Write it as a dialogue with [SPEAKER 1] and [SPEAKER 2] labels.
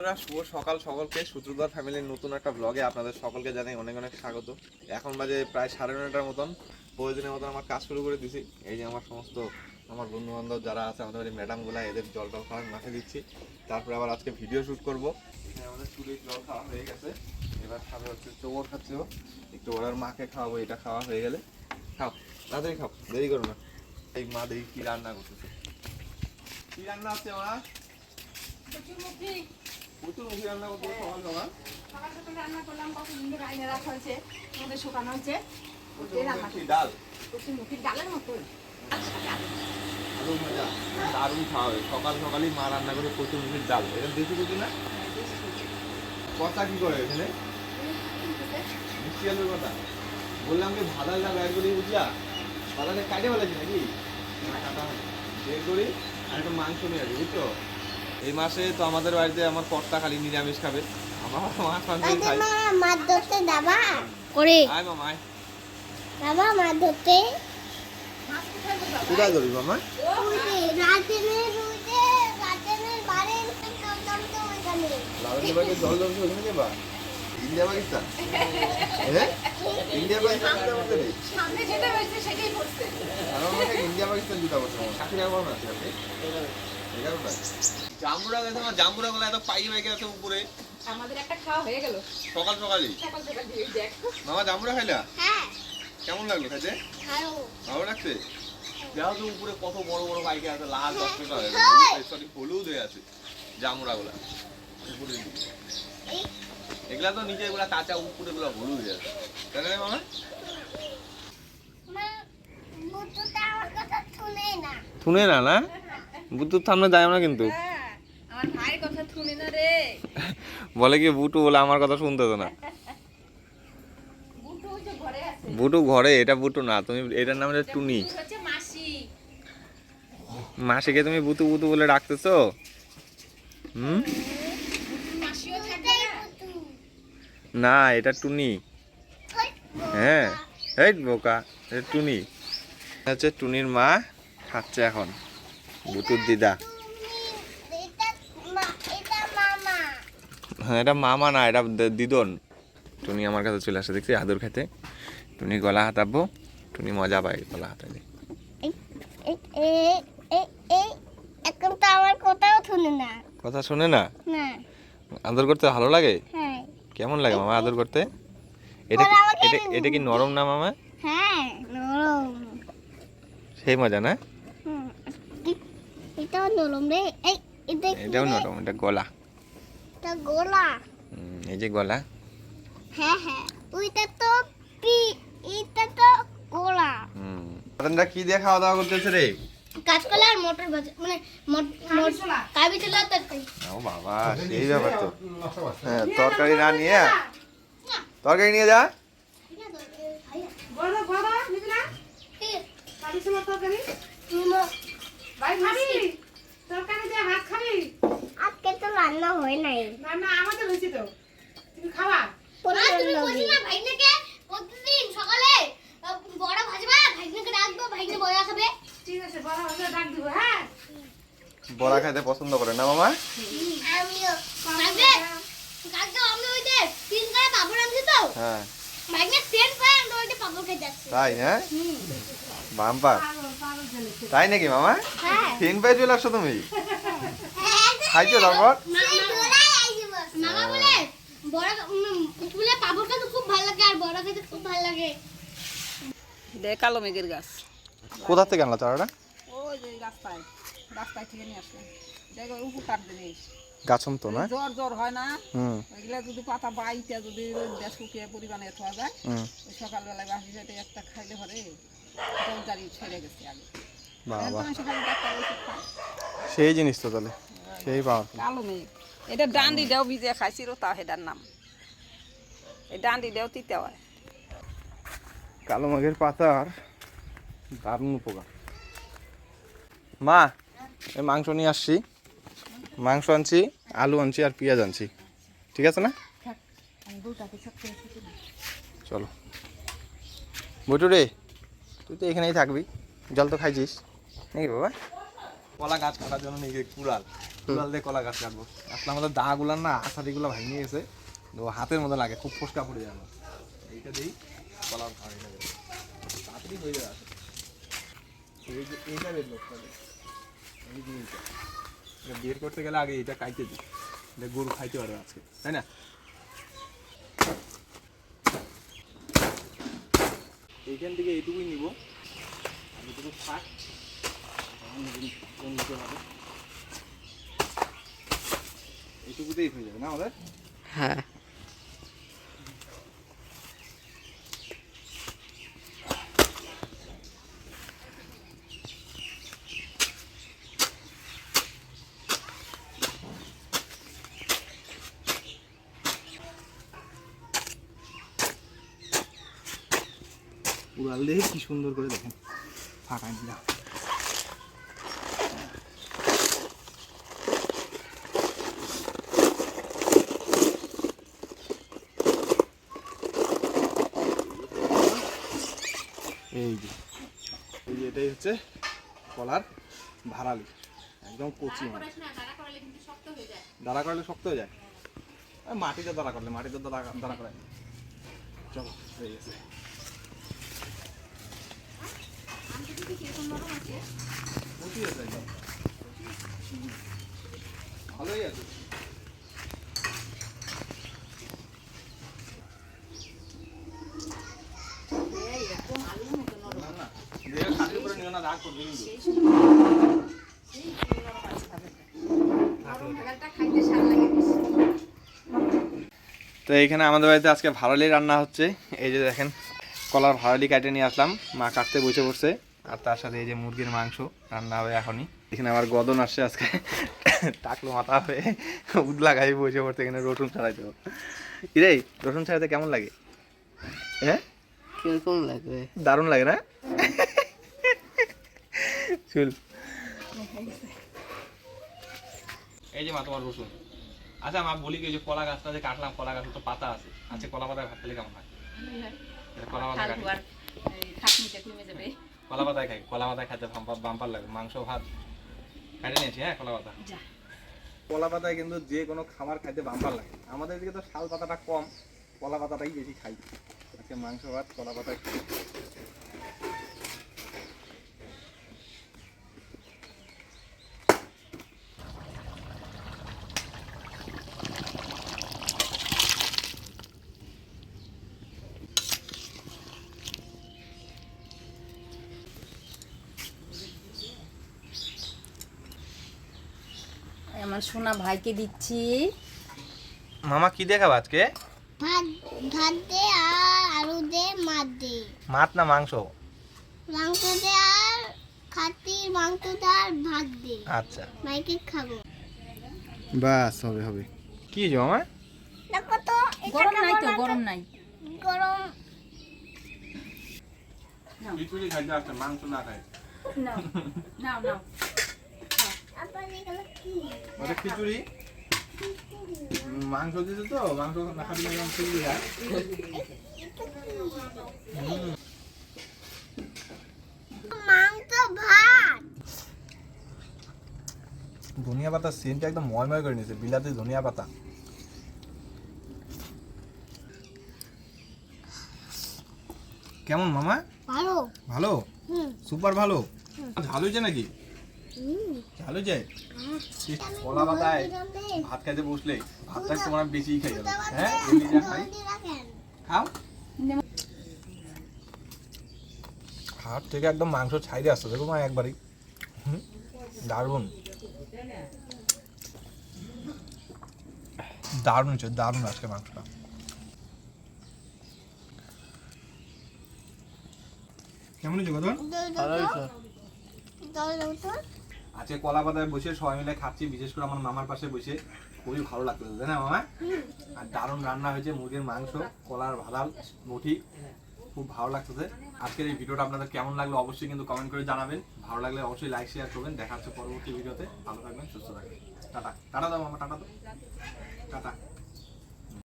[SPEAKER 1] শুভ সকাল সকলকে। সূত্রধর ফ্যামিলির নতুন একটা ব্লগে আপনাদের সকলকে জানাই অনেক অনেক স্বাগত। এখন বাজে প্রায় সাড়ে নয়টার মতন। প্রয়োজনের মতন আমার কাজ শুরু করে দিছি। এই যে আমার সমস্ত আমার বন্ধু বান্ধব যারা আছে, আমাদের বাড়ির ম্যাডামগুলা এদের জল টল খাওয়া মাঠে দিচ্ছি। তারপরে আবার আজকে ভিডিও শ্যুট করব। আমাদের চুলে জল খাওয়া হয়ে গেছে। এবার খাবে হচ্ছে চোবর খাচ্ছে একটু ওরার মাকে খাওয়াবো, এটা খাওয়া হয়ে গেলে। খাও, তাড়াতাড়ি খাও, দেরি করো না। এই মা দেখি কি রান্না করতেছে। কি রান্না মা
[SPEAKER 2] কচুরমুখী
[SPEAKER 1] প্রচুর মুখি রান্না করতেছে সকাল সকাল।
[SPEAKER 2] সকাল সকাল রান্না করলাম কতদিন ধরে আইনে রাখা হয়েছে আমাদের শুকানো হয়েছে। ওটাই রান্না
[SPEAKER 1] মুখি ডাল।
[SPEAKER 2] কচুরমুখির ডালের
[SPEAKER 1] আলু দারুণ খাওয়া হবে সকাল সকালই মা রান্না করে প্রচুর মুখির ডাল। এটা দেশি কচু না? কথা কি করে এখানে? মিষ্টি আলুর কথা বললাম কি ভাদা যা বের করি বুঝলা ভাদাটা কাটে ফেলেছি নাকি? না, কাটা। বের করি আর একটু মাংস নিয়ে আসি বুঝছ? এই মাসে তো আমাদের বাড়িতে আমার কর্তা খালি নিরামিষ খাবে। আমার মাছ মাংস খাই।
[SPEAKER 3] মাছ ধরতে যাবা? করে।
[SPEAKER 1] আয় মামা আয়।
[SPEAKER 3] যাবা মাছ ধরতে?
[SPEAKER 2] কোথায় বলব?
[SPEAKER 1] কোথায় ধরি মামা জল জমছে ওখানে যাবা? ইন্ডিয়া পাকিস্তান? হ্যাঁ? ইন্ডিয়া পাকিস্তান
[SPEAKER 2] সামনে যেটা সেটাই
[SPEAKER 1] ইন্ডিয়া পাকিস্তান জুতা না এগারোটা গেছে আমারগুলো এত পাই হয়ে গেছে উপরে।
[SPEAKER 2] আমাদের একটা খাওয়া হয়ে গেল।
[SPEAKER 1] সকাল সকালই?
[SPEAKER 2] সকাল সকাল দেখ।
[SPEAKER 1] মামা জাম্বুরা খাইলা?
[SPEAKER 3] হ্যাঁ।
[SPEAKER 1] কেমন লাগল খাইতে
[SPEAKER 3] ভালো।
[SPEAKER 1] ভালো লাগছে? দেখো তো উপরে কত বড় বড় পাইকে আছে লাল দশ টাকা সরি হলুদ হয়ে আছে জামুরা গুলা। উপরে এগুলা তো নিচে এগুলা কাঁচা উপরে গুলা হলুদ হয়ে আছে। তাই না মামা?
[SPEAKER 3] শুনে না
[SPEAKER 1] না? না বুতুর সামনে যায় না কিন্তু।
[SPEAKER 2] হ্যাঁ,
[SPEAKER 1] বলে কি বুটু বলে আমার কথা শুনতে তো না?
[SPEAKER 2] বুটু ঘরে আছে।
[SPEAKER 1] বুটু ঘরে এটা বুটু না তুমি এটার নাম হচ্ছে টুনি।
[SPEAKER 2] বুটু হচ্ছে
[SPEAKER 1] মাসিকে তুমি বুতু বুতু বলে ডাকতেছো? হুম?
[SPEAKER 2] বুটুর না।
[SPEAKER 1] এটা টুনি। হ্যাঁ এই বোকা এটা টুনি। হচ্ছে টুনির মা খাচ্ছে এখন। বুতুর দিদা।
[SPEAKER 3] এটা মামা
[SPEAKER 1] হ্যাঁ এটা মামা না এটা দিদন। টুনি আমার কাছে চলে আসে দেখছি আদর খেতে। টুনি গলা হাতাবো টুনি মজা পায় গলা হাতালে।
[SPEAKER 3] এখন তো আমার কথাও শুনে না।
[SPEAKER 1] কথা শোনে না?
[SPEAKER 3] না।
[SPEAKER 1] আদর করতে ভালো লাগে?
[SPEAKER 3] হ্যাঁ।
[SPEAKER 1] কেমন লাগে মামা আদর করতে? এটা এটা এটা কি নরম না মামা?
[SPEAKER 3] হ্যাঁ নরম।
[SPEAKER 1] সেই মজা না?
[SPEAKER 3] এটাও নরম রে। এই এটা
[SPEAKER 1] এটাও নরম এটা গলা।
[SPEAKER 3] এটা গোলা?
[SPEAKER 1] হুম, এই যে গলা।
[SPEAKER 3] হ্যাঁ হ্যাঁ। ওইটা তো পি এটা তো গোলা।
[SPEAKER 1] হুম। আপনারা কি দিয়ে খাওয়া দাওয়া করতেছে রে?
[SPEAKER 3] কাঁচকলা আর মটর ভাজা মানে কাবি ছোলা তরকারি।
[SPEAKER 1] ও বাবা সেই ব্যাপার তো। হ্যাঁ তরকারি না নিয়ে তরকারি নিয়ে যা।
[SPEAKER 2] বড় বড় নিবি না? কালি ছোলা তরকারি ভাই খাবি তরকারি দিয়ে ভাত খাবি
[SPEAKER 3] আজকে তো রান্না হয় নাই
[SPEAKER 2] না না আমাদের হয়েছে তো তুমি খাবা
[SPEAKER 3] তুমি বলছি না ভাইনাকে প্রতিদিন সকালে আহ, বড়া ভাজবা ভাইনাকে ডাকবো ভাইনা বড়া খাবে
[SPEAKER 2] ঠিক আছে বড় হলে ডাক দিব হ্যাঁ
[SPEAKER 1] বড়া খাইতে পছন্দ করে না মামা
[SPEAKER 3] আমিও কালকে কালকে আমি ওই যে তিন করে পাপড় আনছি তো
[SPEAKER 1] হ্যাঁ
[SPEAKER 3] ভাইনা ট্রেন পায় আমরা ওইটা পাপড় খেতে যাচ্ছি
[SPEAKER 1] তাই হ্যাঁ? বাম্পার।
[SPEAKER 2] পাগল পাগল ছেলে
[SPEAKER 1] তাই নাকি মামা?
[SPEAKER 3] হ্যাঁ।
[SPEAKER 1] তিন পায়ে চলে আসছো তুমি? খাইছো তারপর?
[SPEAKER 3] মামা বলে বড় বলে পাপড় খেতে খুব ভালো লাগে আর বড় খেতে খুব ভালো লাগে।
[SPEAKER 2] দেখ কালো মেঘের গাছ।
[SPEAKER 1] কোথা থেকে আনলা চারাটা?
[SPEAKER 2] যে রাস্তায় রাস্তায় থেকে নিয়ে আসলাম। দেখো উপকার জিনিস
[SPEAKER 1] গাছম তো না?
[SPEAKER 2] জ্বর জ্বর হয় না
[SPEAKER 1] হুম।
[SPEAKER 2] ওইগুলা যদি পাতা বাইতে যদি রোদে শুকিয়ে পরিমাণে খাওয়া যায় সকালবেলায় বাসি সাথে একটা খাইলে পরে ছেড়ে গেছে আগে।
[SPEAKER 1] সেই জিনিস তো তাহলে। সেই পাওয়ার
[SPEAKER 2] কালো মেঘ। এটা ডান্ডি দেও ভিজে খাইছিল তা সেটার নাম। এই ডান্ডি দেও তিতে হয়।
[SPEAKER 1] কালো মাঘের পাতার দারুণ উপকার। মা, এই মাংস নিয়ে আসছি। মাংস আনছি, আলু আনছি আর পেঁয়াজ আনছি। ঠিক আছে না? চলো। বটু রে, তুই তো এখানেই থাকবি। জল তো খাইছিস। নাকি বাবা? কলা গাছ কাটার জন্য নিয়ে কুড়াল। কুড়াল দিয়ে কলা গাছ কাটবো। আসলে আমাদের দাগুলার না, আষাঢ়িগুলো ভাঙিয়ে গেছে। তো হাতের মতো লাগে, খুব ফোসকা পড়ে যাবে এইটা দিই কলা ভাঙে তাড়াতাড়ি হয়ে যাবে। এইটা বের বের করতে গেলে আগে এটা কাইতে দিই। এটা গরু খাইতে পারবে আজকে, তাই না? এইখান থেকে এইটুকুই নিব। এইটুকু থাক। নিতে হবে এইটুকুতেই হয়ে যাবে না আমাদের?
[SPEAKER 4] হ্যাঁ।
[SPEAKER 1] উড়াল দেখে কি সুন্দর করে দেখেন। ফাঁকা দিলাম এই যে, এই এটাই হচ্ছে কলার ভাড়ালি। একদম কচি মাছ। দাঁড়া করলে শক্ত হয়ে যায়। মাটিতে দাঁড়া করলে, মাটিতে দাঁড়া দাঁড়া করে চলো, হয়ে গেছে। তো এইখানে আমাদের বাড়িতে আজকে ভাড়ালি রান্না হচ্ছে। এই যে দেখেন, কলার ভাড়ালি কাটে নিয়ে আসলাম। মা কাটতে বসে পড়ছে। আর তার সাথে এই যে মুরগির মাংস রান্না হবে এখনই। এখানে আমার গদন আসছে আজকে। টাকলো মাথা হয়ে উদলা গায়ে বসে পড়তে এখানে রসুন ছাড়াইতে। হবে ইরে রসুন ছাড়াইতে কেমন লাগে? হ্যাঁ?
[SPEAKER 4] কীরকম লাগবে?
[SPEAKER 1] দারুণ লাগে না? চুল। এই যে মা তোমার রসুন। আচ্ছা মা বলি কি যে কলা গাছটা যে কাটলাম কলা গাছের তো পাতা আছে। আচ্ছা কলা পাতায় ভাত খেলে কেমন হয়? কলা পাতা কাটি। কলা পাতা খাই কলা পাতায় খাইতে বাম্পার লাগে মাংস ভাত খাইতে নিয়েছি হ্যাঁ কলা পাতা? কলা পাতায় কিন্তু যে কোনো খাবার খাইতে বাম্পার লাগে আমাদের দিকে তো শাল পাতাটা কম কলা পাতাটাই বেশি খাই। আজকে মাংস ভাত কলা পাতায়
[SPEAKER 2] আমার সোনা ভাইকে দিচ্ছি।
[SPEAKER 1] মামা কি দেখাবো আজকে?
[SPEAKER 3] ভাত ভাত দে আর আলু দে মাছ দে।
[SPEAKER 1] মাছ না মাংস?
[SPEAKER 3] মাংস দে আর খাতির মাংস দে আর ভাত দে।
[SPEAKER 1] আচ্ছা।
[SPEAKER 3] মাইকে খাব।
[SPEAKER 1] বাস হবে হবে। কি মামা?
[SPEAKER 3] দেখো তো
[SPEAKER 2] গরম নাই তো গরম নাই।
[SPEAKER 3] গরম।
[SPEAKER 1] আসছে মাংস না খাই
[SPEAKER 2] নাও নাও নাও
[SPEAKER 3] আপনার এগুলো কি
[SPEAKER 1] ওটা খিচুড়ি? উম, মাংস দিছে তো? মাংস না খাবি না খিচুড়ি
[SPEAKER 3] মাংস ভাত।
[SPEAKER 1] ধনিয়া পাতা সেন্টটা একদম ময়ময় করে নিয়েছে বিলাতি ধনিয়া পাতা। কেমন মামা?
[SPEAKER 3] ভালো।
[SPEAKER 1] ভালো?
[SPEAKER 3] হুম।
[SPEAKER 1] সুপার ভালো? ঝাল হয়েছে নাকি? ঝাল এই কলা পাতায় ভাত খাইতে বসলে ভাতটা তোমার বেশি খাই গেল হ্যাঁ এমনি যা খাই। খাও। হাত থেকে একদম মাংস ছাইরে আসছে দেখো মা একবারই। দারুণ। দারুণ হচ্ছে দারুণ আজকে মাংসটা। কেমন হয়েছে কথা আজকে কলা পাতায় বসে সবাই মিলে খাচ্ছি বিশেষ করে আমার মামার পাশে বসে। খুবই ভালো লাগতেছে তাই না মামা আর দারুণ রান্না হয়েছে মুরগির মাংস কলার ভাদাল মুঠি খুব ভালো লাগতেছে আজকের এই ভিডিওটা আপনাদের কেমন লাগল অবশ্যই কিন্তু কমেন্ট করে জানাবেন। ভালো লাগলে অবশ্যই লাইক শেয়ার করবেন। দেখা হচ্ছে পরবর্তী ভিডিওতে। ভালো থাকবেন সুস্থ থাকবেন। টাটা। টাটা দাও মামা টাটা দাও। টাটা।